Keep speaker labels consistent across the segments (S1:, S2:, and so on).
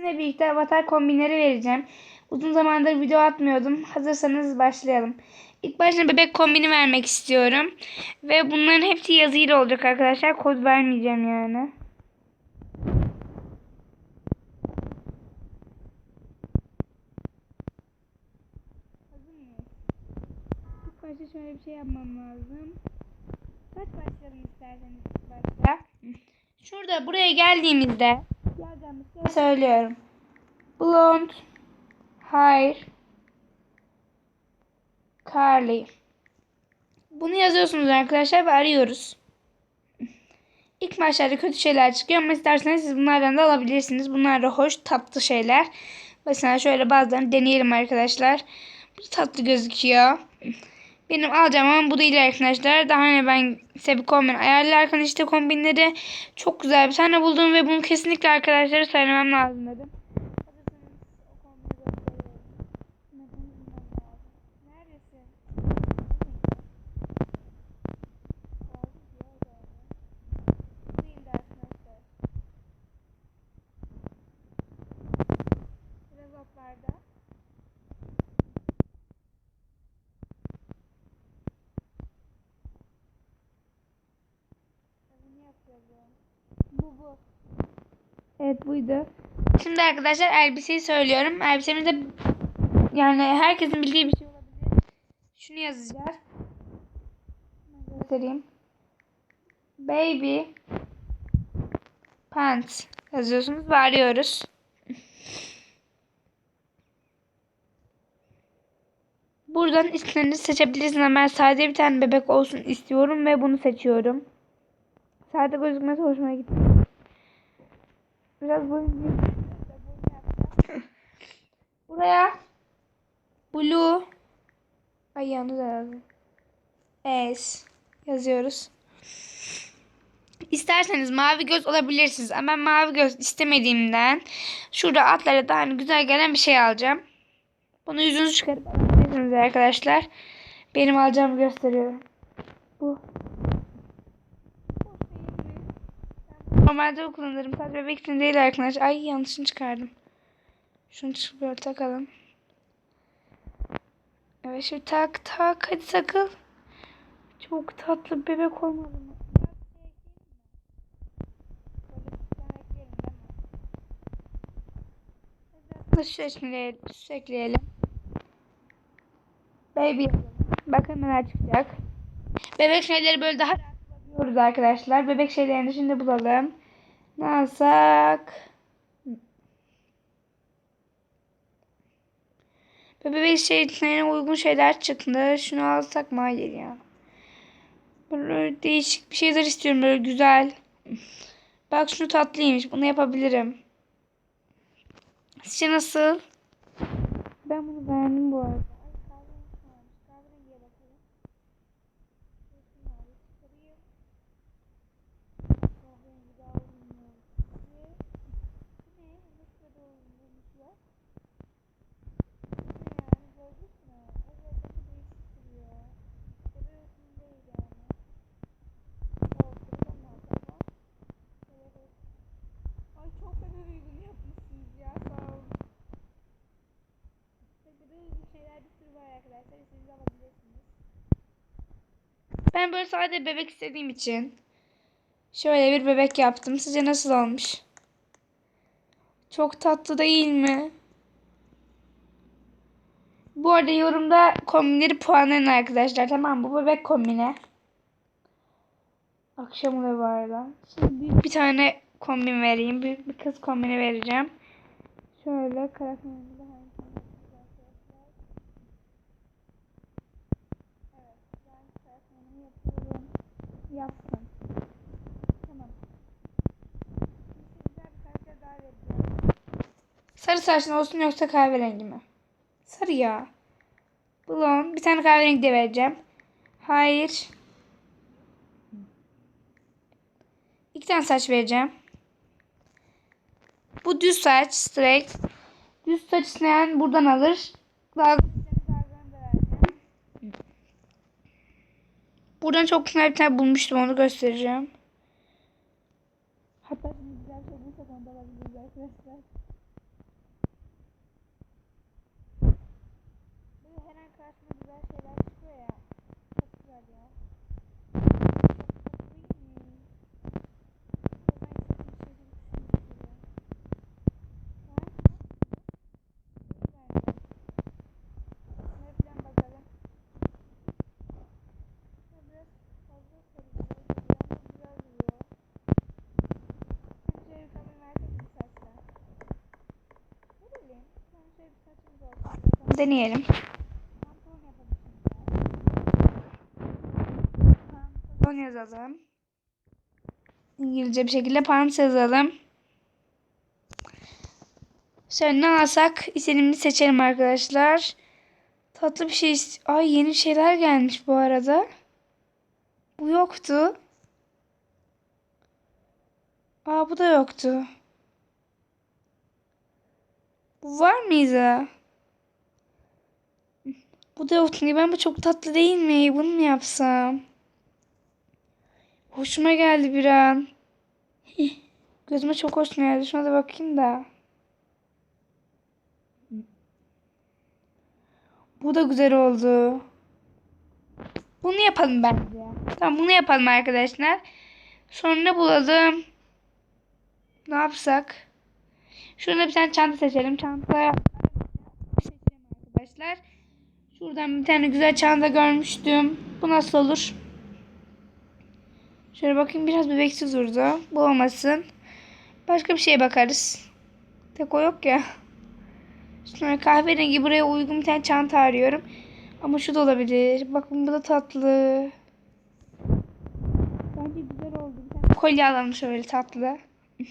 S1: sizinle birlikte avatar kombinleri vereceğim. Uzun zamandır video atmıyordum. Hazırsanız başlayalım. İlk başta bebek kombini vermek istiyorum. Ve bunların hepsi yazıyla olacak arkadaşlar. Kod vermeyeceğim yani. İlk başta şöyle bir şey yapmam lazım. Kaç başlayalım isterseniz ilk başta. Şurada buraya geldiğimizde söylüyorum. Blonde, hair, curly. Bunu yazıyorsunuz arkadaşlar ve arıyoruz. İlk başlarda kötü şeyler çıkıyor ama isterseniz siz bunlardan da alabilirsiniz. Bunlar da hoş, tatlı şeyler. Mesela şöyle bazılarını deneyelim arkadaşlar. Bu tatlı gözüküyor. Benim alacağım ama bu değil arkadaşlar. Daha hani ben size bir kombin ayarlarken işte kombinleri çok güzel bir tane buldum ve bunu kesinlikle arkadaşlara söylemem lazım dedim. Neredesin? Buradayım da arkadaşlar. Biraz otlarda. Bu bu. Evet buydu. Şimdi arkadaşlar elbiseyi söylüyorum. Elbisemizde yani herkesin bildiği bir şey olabilir. Şunu yazacağız. Göstereyim. Baby pants yazıyorsunuz ve arıyoruz. Buradan istediğinizi seçebilirsiniz. ama Ben sadece bir tane bebek olsun istiyorum ve bunu seçiyorum. Sade gözükmesi hoşuma gitti. Biraz boyun Buraya blue Ay yanlış yazdım. S yazıyoruz. İsterseniz mavi göz olabilirsiniz ama ben mavi göz istemediğimden şurada atlara daha hani güzel gelen bir şey alacağım. Bunu yüzünüzü çıkarıp alabilirsiniz arkadaşlar. Benim alacağımı gösteriyorum. Bu. Normalde bu kullanırım. Sadece bebek için değil arkadaşlar. Ay yanlışını çıkardım. Şunu çık böyle takalım. Evet şimdi tak tak hadi takıl. Çok tatlı bebek olmadı mı? Şu ekleyelim. Baby. Bakın neler çıkacak. Bebek şeyleri böyle daha rahat bulabiliyoruz arkadaşlar. Bebek şeylerini şimdi bulalım. Ne alsak? Bebek şeylerine uygun şeyler çıktı. Şunu alsak mı? Hayır ya. Böyle değişik bir şeyler istiyorum. Böyle güzel. Bak şunu tatlıymış. Bunu yapabilirim. Sizce nasıl? Ben bunu beğendim bu arada. Ay, kahverengi varmış. Kahverengiye bakalım. Şunu alayım, çıkarayım. Kahverengi daha uygun olmuş. Bu ne? Nasıl da uygunmuş ya? Bu ne yani? Gördük mü? Evet, çok değişik duruyor. Seviyorsun değil yani. Olsun, tamam, tamam. Evet. Ay çok kadar uygun yapmışsınız ya. Sağ olun. Tabii böyle uygun şeyler bir sürü var arkadaşlar. İstediğinizi alabilirsiniz. Böyle sadece bebek istediğim için şöyle bir bebek yaptım. Sizce nasıl olmuş? Çok tatlı değil mi? Bu arada yorumda kombinleri puanlayın arkadaşlar. Tamam? Bu bebek kombine. Akşam da var lan. Şimdi bir tane kombin vereyim. Büyük bir kız kombini vereceğim. Şöyle karakterimizi de Evet, ben karakterimi yapıyorum. Yaptım. Tamam. Daha. Sarı saçlı olsun yoksa kahverengi mi? Sarı ya. Blond. Bir tane kahverengi de vereceğim. Hayır. İki tane saç vereceğim. Bu düz saç. Straight. Düz saç isteyen buradan alır. Dalga dalgalarını da vereceğim. Buradan çok güzel bir tane bulmuştum. Onu göstereceğim. Hatta şimdi güzel şey bulursak onu da alabiliriz arkadaşlar. karşıma güzel şeyler çıkıyor ya. Çok güzel ya. Çok tatlı değil mi? Ben istediğim şey gibi düşünüyorum. Var mı? İyi bence. Şuna falan bakalım. Ya biraz fazla sarı gibi geliyor ama güzel duruyor. Hani şöyle bir kamera versek mi saçlar? Ne bileyim. Ben şöyle bir saçımız olsun. bakalım. Deneyelim. Pantolon yazalım. İngilizce bir şekilde pants yazalım. Şöyle ne alsak istediğimizi seçelim arkadaşlar. Tatlı bir şey. ist- Ay yeni şeyler gelmiş bu arada. Bu yoktu. Aa bu da yoktu. Bu var mıydı? Bu da yoktu. Ben bu çok tatlı değil mi? Bunu mu yapsam? Hoşuma geldi bir an. Gözüme çok hoş geldi. Şuna da bakayım da. Bu da güzel oldu. Bunu yapalım bence. Tamam bunu yapalım arkadaşlar. Sonra bulalım. Ne yapsak? Şurada bir tane çanta seçelim. Çanta seçelim arkadaşlar. Şuradan bir tane güzel çanta görmüştüm. Bu nasıl olur? Şöyle bakayım biraz bebeksiz durdu. Bu olmasın. Başka bir şeye bakarız. Tek o yok ya. Sonra kahverengi buraya uygun bir tane çanta arıyorum. Ama şu da olabilir. Bakın bu da tatlı. Bence güzel oldu. Bir tane kolye alalım şöyle tatlı.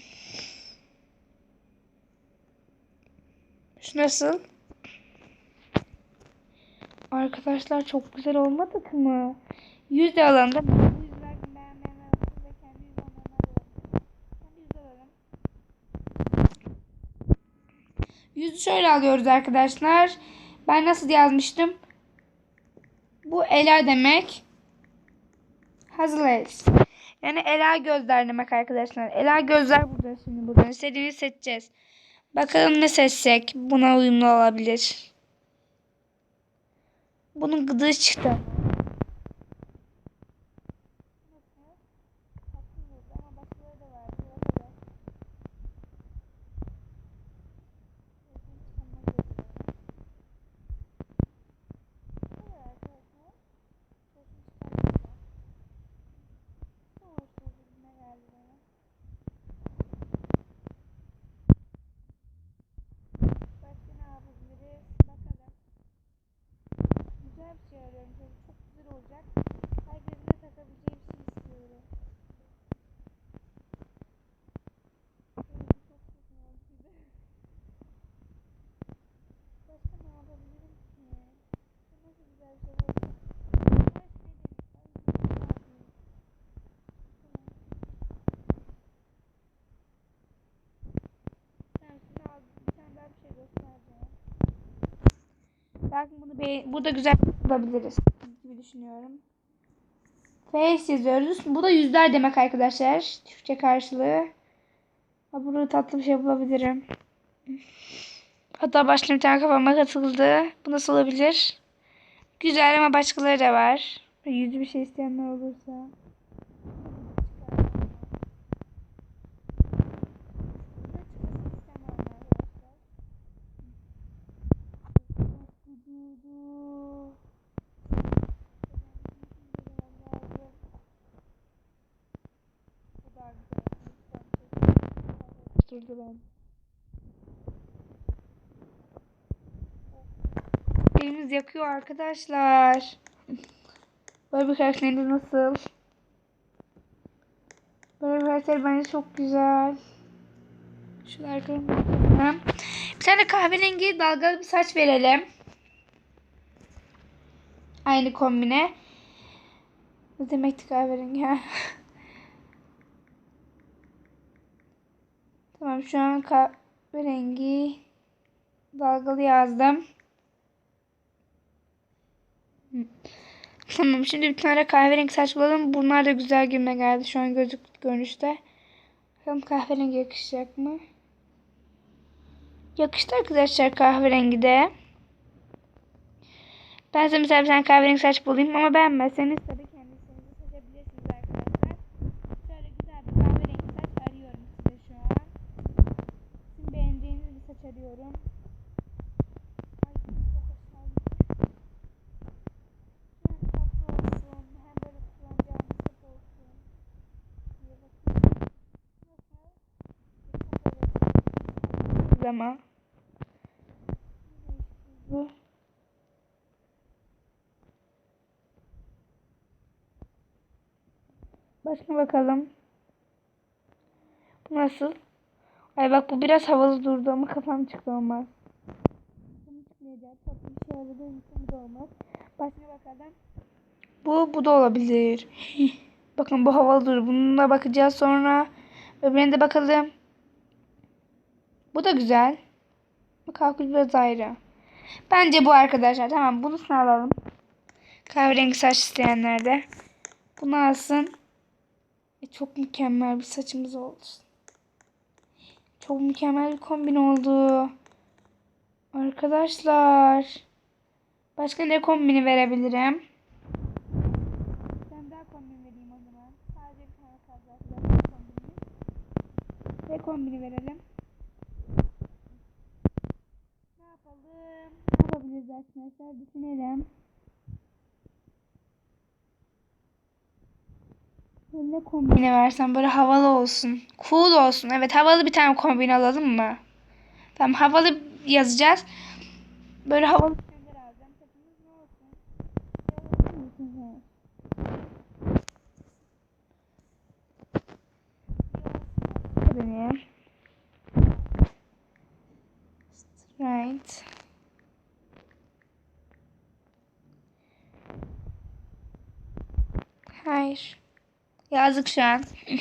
S1: Şu nasıl? Arkadaşlar çok güzel olmadı mı? Yüz de alalım da. Bu yüzlerden alalım. Yüzü şöyle alıyoruz arkadaşlar. Ben nasıl yazmıştım? Bu Ela demek. Hazırlayız. Yani Ela gözler demek arkadaşlar. Ela gözler burada şimdi buradan. İstediğini seçeceğiz. Bakalım ne seçsek buna uyumlu olabilir. Bunun gıdığı çıktı. Başka ne yapabiliriz? Bakalım. Güzel bir şey arıyorum. Şöyle çok güzel olacak. Herkesin de takabileceği bir şey istiyorum. Başka ne yapabilirim ki? Bu nasıl güzel bir şey olacak? Belki bunu be burada güzel bulabiliriz düşünüyorum. Face yazıyoruz. Bu da yüzler demek arkadaşlar. Türkçe karşılığı. Ha, burada tatlı bir şey bulabilirim. Hatta başka tane kafama katıldı. Bu nasıl olabilir? Güzel ama başkaları da var. Yüzü bir şey isteyenler olursa. Durdu ben. Elimiz yakıyor arkadaşlar. Böyle bir karakteriniz nasıl? Böyle bir karakter bence çok güzel. Şu arkadan bakalım. Bir tane kahverengi dalgalı bir saç verelim. Aynı kombine. Ne demekti kahverengi ha? tamam şu an kahverengi dalgalı yazdım. Tamam şimdi bir tane kahverengi saç bulalım. Bunlar da güzel girme geldi şu an gözük görünüşte. Bakalım kahverengi yakışacak mı? Yakıştı arkadaşlar kahverengi de. Ben size mesela bir tane kahverengi saç bulayım ama beğenmezseniz tabii kendinizi seçebilirsiniz arkadaşlar. Şöyle güzel bir kahverengi saç arıyorum size şu an. Sizin beğeneceğiniz bir saç arıyorum. Ay çok hoş olmuş. Hem tatlı olsun hem böyle kullanacağımız saç olsun. diye bakıyorum. Nasıl? Ama. Başka bakalım. Bu nasıl? Ay bak bu biraz havalı durdu ama kafam çıktı olmaz. Bunu çıkmayacak. Tatlı bir şey için bu da olmaz. Başka bakalım. Bu, bu da olabilir. Bakın bu havalı durdu. Bununla bakacağız sonra. Öbürüne de bakalım. Bu da güzel. Bu kalkül biraz ayrı. Bence bu arkadaşlar. Tamam bunu alalım. Kahverengi saç isteyenler de. Bunu alsın. E, çok mükemmel bir saçımız oldu. Çok mükemmel bir kombin oldu. Arkadaşlar. Başka ne kombini verebilirim? Ben daha kombin vereyim o zaman. Sadece bir tane kaldı. Ne kombini verelim? Ne yapalım? Ne yapabiliriz arkadaşlar? Düşünelim. Ne kombine versem böyle havalı olsun. Cool olsun. Evet havalı bir tane kombin alalım mı? Tamam havalı yazacağız. Böyle havalı şeyler alacağım. Saçımız ne olsun? Deneyim. Right. Hayır. Yazık şu an.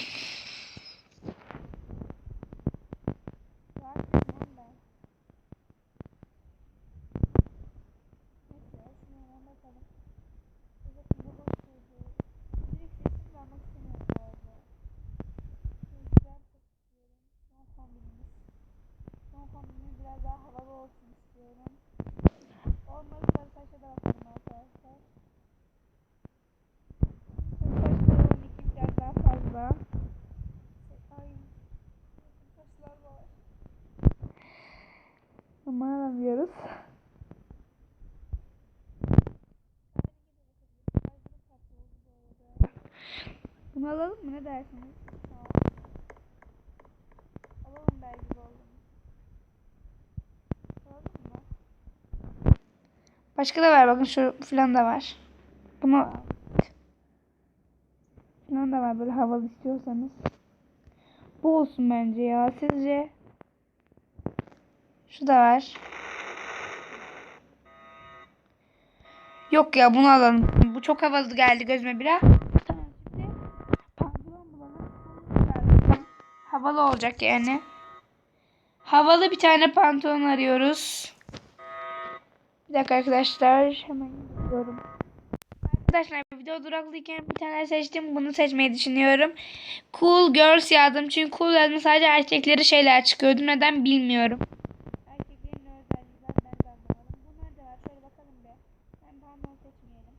S1: biraz daha havalı olsun istiyorum. Olmadı sarı saça da bakalım arkadaşlar. Saçlarım iki biraz daha fazla. Ay. Saçlar var. Ama alamıyoruz. Bunu alalım mı? Ne dersiniz? Alalım belki de olur. Alalım mı? Başka da var bakın şu falan da var. Bunu falan da var böyle havalı istiyorsanız. Bu olsun bence ya. Sizce? Şu da var. Yok ya bunu alalım. Bu çok havalı geldi gözüme biraz. Tamam şimdi pantolon bulalım. Havalı olacak yani. Havalı bir tane pantolon arıyoruz. Bir dakika arkadaşlar. Hemen gidiyorum. Arkadaşlar video duraklıyken bir tane seçtim. Bunu seçmeyi düşünüyorum. Cool Girls yazdım. Çünkü cool yazdım sadece erkekleri şeyler çıkıyordu. Neden bilmiyorum. Erkeklerin ne özelliği var ben de anlamadım. Bunlar da var. Şöyle bakalım bir. Ben pantolon seçmeyelim.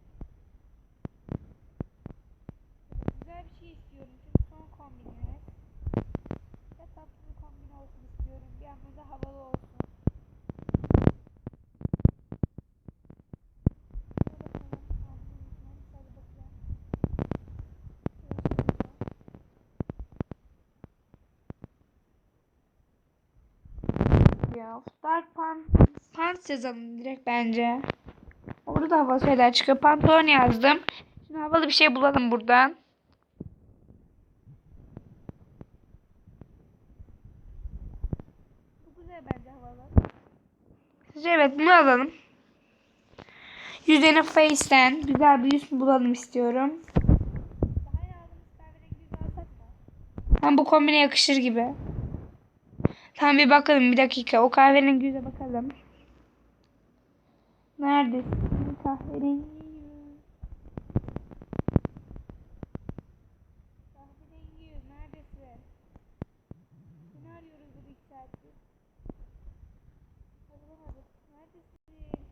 S1: Güzel bir şey istiyorum. Çünkü son kombinimiz. Ve tatlı bir kombin olsun istiyorum. Bir anda da havalı olsun. Ya dark pant, pants yazalım direkt bence. Orada da havalı şeyler çıkıyor. Pantolon yazdım. Şimdi havalı bir şey bulalım buradan. Bu güzel bence havalı. Sizce evet bunu alalım. Yüzüne face'ten güzel bir yüz bulalım istiyorum. Hem bu kombine yakışır gibi. Tamam bir bakalım bir dakika. O kahverengi yüze bakalım. Neredesin kahverengi yüz? Kahverengi yüz neredesin? Seni arıyoruz bu iki saattir. Bulamadık. Neredesin? Gittin mi?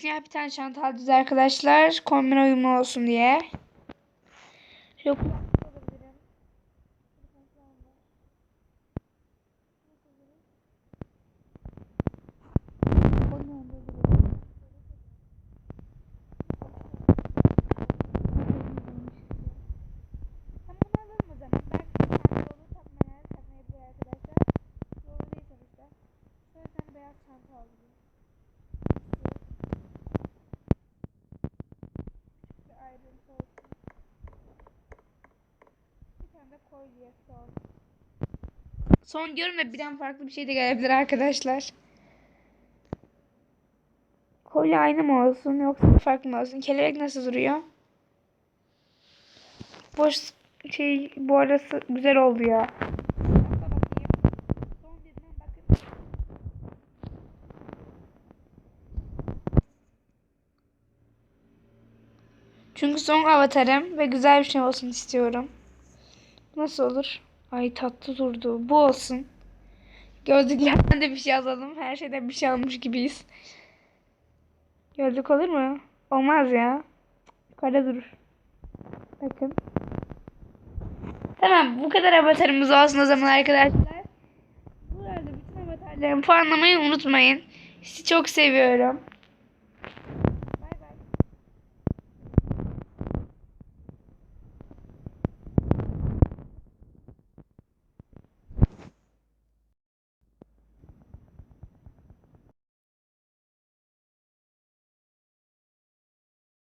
S1: Siyah bir tane çanta alacağız arkadaşlar. Kombin uyumlu olsun diye. Şöyle kulaklık alabilirim. Onun yanında durayım. Tamam bunu alalım o zaman. Belki bir tane dolu takmayan takmayabilir arkadaşlar. Doğru değil sonuçta. O yüzden beyaz çanta aldım. Bir ayrıntı olsun. De kolyesi olsun. Son diyorum ve birden farklı bir şey de gelebilir arkadaşlar. Kolye aynı mı olsun yoksa farklı mı olsun? Kelebek nasıl duruyor? Boş şey bu arası güzel oldu ya. Son. Çünkü son avatarım ve güzel bir şey olsun istiyorum. Nasıl olur? Ay tatlı durdu. Bu olsun. Gözlüklerden de bir şey alalım. Her şeyden bir şey almış gibiyiz. Gözlük olur mu? Olmaz ya. Kara durur. Bakın. Tamam bu kadar avatarımız olsun o zaman arkadaşlar. Bu arada bütün avatarlarımı puanlamayı unutmayın. Sizi çok seviyorum.